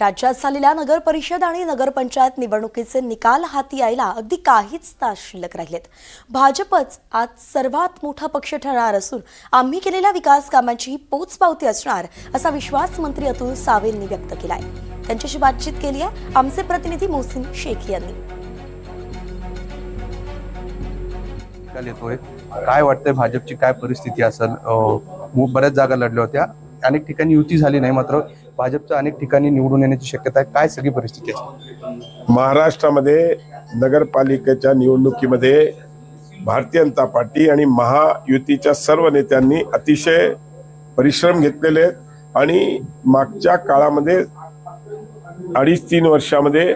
राज्यात झालेल्या नगर परिषद आणि नगरपंचायत निवडणुकीचे निकाल हाती यायला अगदी काहीच तास शिल्लक राहिलेत. भाजपच आज सर्वात मोठा पक्ष ठरणार असून आम्ही केलेल्या विकास कामांची पोचपावती असणार असा विश्वास मंत्री अतुल सावेंनी व्यक्त केलाय. त्यांच्याशी बातचीत केली आहे आमचे प्रतिनिधी मोहसिन शेख यांनी. येतोय. काय वाटतंय भाजपची काय परिस्थिती असेल? बऱ्याच जागा लढल्या होत्या. अनेक ठिकाणी युती झाली नाही मात्र भाजपचं अनेक ठिकाणी निवडून येण्याची शक्यता आहे. काय सगळी परिस्थिती आहे? महाराष्ट्रामध्ये नगरपालिकेच्या निवडणुकीमध्ये भारतीय जनता पार्टी आणि महायुतीच्या सर्व नेत्यांनी अतिशय परिश्रम घेतलेले आहेत. आणि मागच्या काळामध्ये अडीच तीन वर्षामध्ये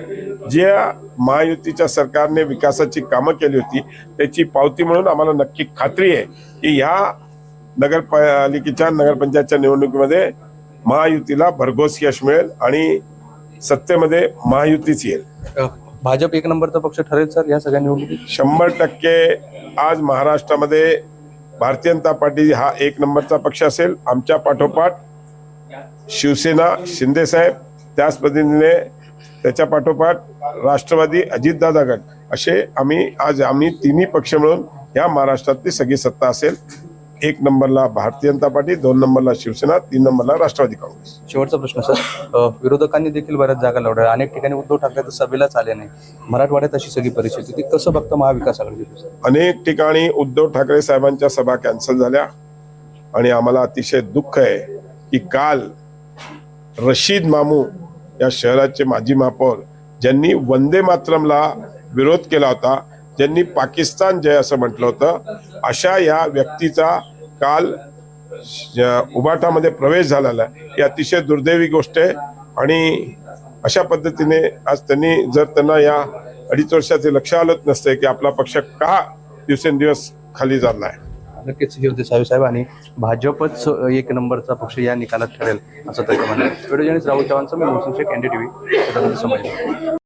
ज्या महायुतीच्या सरकारने विकासाची कामं केली होती त्याची पावती म्हणून आम्हाला नक्की खात्री आहे की ह्या नगरपालिकेच्या नगरपंचायतच्या निवडणुकीमध्ये महायुतीला भरघोस यश मिळेल आणि सत्तेमध्ये महायुतीच येईल. भाजप एक नंबरचा पक्ष ठरेल सर या सगळ्या निवडणुकीत? शंभर टक्के आज महाराष्ट्रामध्ये भारतीय जनता पार्टी हा एक नंबरचा पक्ष असेल. आमच्या पाठोपाठ शिवसेना शिंदेसाहेब त्याच पद्धतीने त्याच्या पाठोपाठ राष्ट्रवादी अजितदादा गट असे आम्ही आज आम्ही तिन्ही पक्ष मिळून या महाराष्ट्रातली सगळी सत्ता असेल. एक नंबरला भारतीय जनता पार्टी दोन नंबरला शिवसेना तीन नंबरला राष्ट्रवादी काँग्रेस. शेवटचा प्रश्न सर. अं, विरोधकांनी देखील बऱ्याच जागा लढवल्या. अनेक ठिकाणी उद्धव ठाकरे तर सभेलाच आले नाही. मराठवाड्यात अशी सगळी परिस्थिती ती कसं बघतं महाविकास आघाडी सर अनेक ठिकाणी उद्धव ठाकरे साहेबांच्या सभा कॅन्सल झाल्या. आणि आम्हाला अतिशय दुःख आहे की काल रशीद मामू या शहराचे माजी महापौर ज्यांनी वंदे मातरमला विरोध केला होता ज्यांनी पाकिस्तान जय असं म्हटलं होतं अशा या व्यक्तीचा काल श- उबाटामध्ये प्रवेश झालेला आहे ही अतिशय दुर्दैवी गोष्ट आहे. आणि अशा पद्धतीने आज त्यांनी जर त्यांना या अडीच वर्षाचे लक्ष आलंच नसते की आपला पक्ष का दिवसेंदिवस खाली चालला आहे. नक्कीच हे होते साहेब साहेब आणि भाजपच एक नंबरचा पक्ष या निकालात ठरेल असं त्याचं म्हणणं व्हिडिओ राहुल चव्हाणचं मी मोहसिन शेख एनडीटीव्ही समजलं